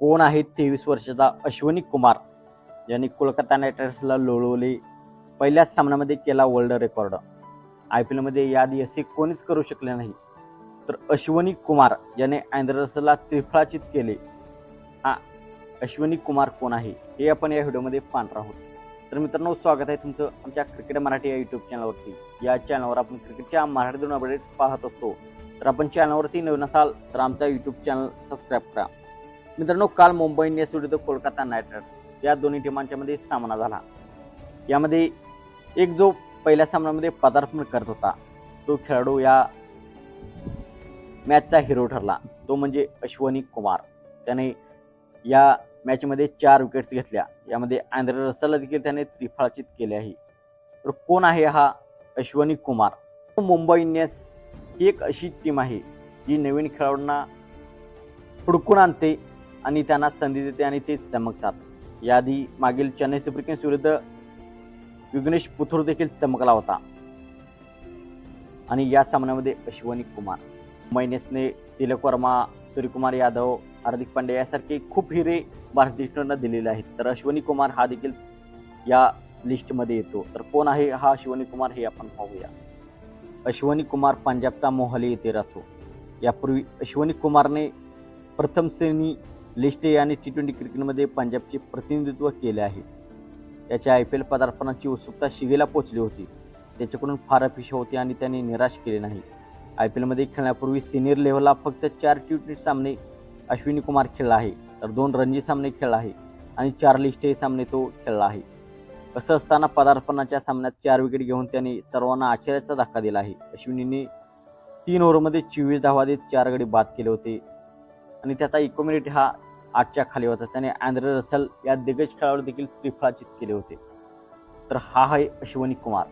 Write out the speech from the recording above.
कोण आहे तेवीस वर्षाचा अश्विनी कुमार? ज्यांनी कोलकाता नाईट रायडर्सला लोळवले पहिल्याच सामन्यामध्ये केला वर्ल्ड रेकॉर्ड आय पी एलमध्ये याद असे कोणीच करू शकले नाही. तर अश्विनी कुमार ज्याने अँडरसला त्रिफळाचित केले हा अश्विनी कुमार कोण आहे हे आपण या व्हिडिओमध्ये पाहणार आहोत. तर मित्रांनो स्वागत आहे तुमचं आमच्या क्रिकेट मराठी या यूट्यूब चॅनलवरती या चॅनलवर आपण क्रिकेटच्या मराठीतून अपडेट्स पाहत असतो. तर आपण चॅनलवरती नवीन असाल तर आमचा यूट्यूब चॅनल सबस्क्राईब करा. मित्रांनो काल मुंबई इंडियन्स विरुद्ध कोलकाता नाईट रायडर्स या दोन्ही टीमांच्या मध्ये सामना झाला. यामध्ये एक जो पहिल्या सामन्यामध्ये पदार्पण करत होता तो खेळाडू या मॅचचा हिरो ठरला. तो म्हणजे अश्वनी कुमार. त्याने या मॅचमध्ये चार विकेट्स घेतल्या. यामध्ये आंध्र रसलला देखील त्याने त्रिफळाचित केले आहे तर कोण आहे हा अश्वनी कुमार? मुंबई इंडियन्स ही एक अशी टीम आहे जी नवीन खेळाडूंना हुडकून आणते आणि त्यांना संधी देते आणि ते चमकतात. याआधी मागील चेन्नई सुपर किंग्स विरुद्ध विघ्नेश पुथूर देखील चमकला होता. आणि या सामन्यामध्ये अश्वनी कुमार मैनेसने तिलक वर्मा सूर्यकुमार यादव हार्दिक पांडे यासारखे खूप हिरे भारतीय दिलेले आहेत. तर अश्वनी कुमार हा देखील या लिस्टमध्ये येतो. तर कोण आहे हा अश्वनी कुमार हे आपण पाहूया. अश्वनी कुमार पंजाबचा मोहाली येथे राहतो. यापूर्वी अश्वनी कुमारने प्रथम श्रेणी लिस्टे आणि टी ट्वेंटी क्रिकेटमध्ये पंजाबचे प्रतिनिधित्व केले आहे. याच्या आय पी एल पदार्पणाची उत्सुकता शिगेला पोचली होती. त्याच्याकडून फार अपेक्षा होती आणि त्याने निराश केले नाही. आय पी एलमध्ये खेळण्यापूर्वी सिनियर लेव्हलला फक्त चार टी ट्वेंटी सामने अश्विनी कुमार खेळला आहे तर दोन रणजी सामने खेळला आहे आणि चार लिस्टे सामने तो खेळला आहे. असं असताना पदार्पणाच्या सामन्यात चार विकेट घेऊन त्याने सर्वांना आश्चर्याचा धक्का दिला आहे. अश्विनीने तीन ओव्हरमध्ये चोवीस धावा देत चार गडी बाद केले होते. आणि त्याचा इकोमिनिट हा आठच्या खाली होता. त्याने अँड्रे रसल या दिग्गज खेळाडू देखील त्रिफळाचित केले होते. तर हा आहे अश्वनी कुमार.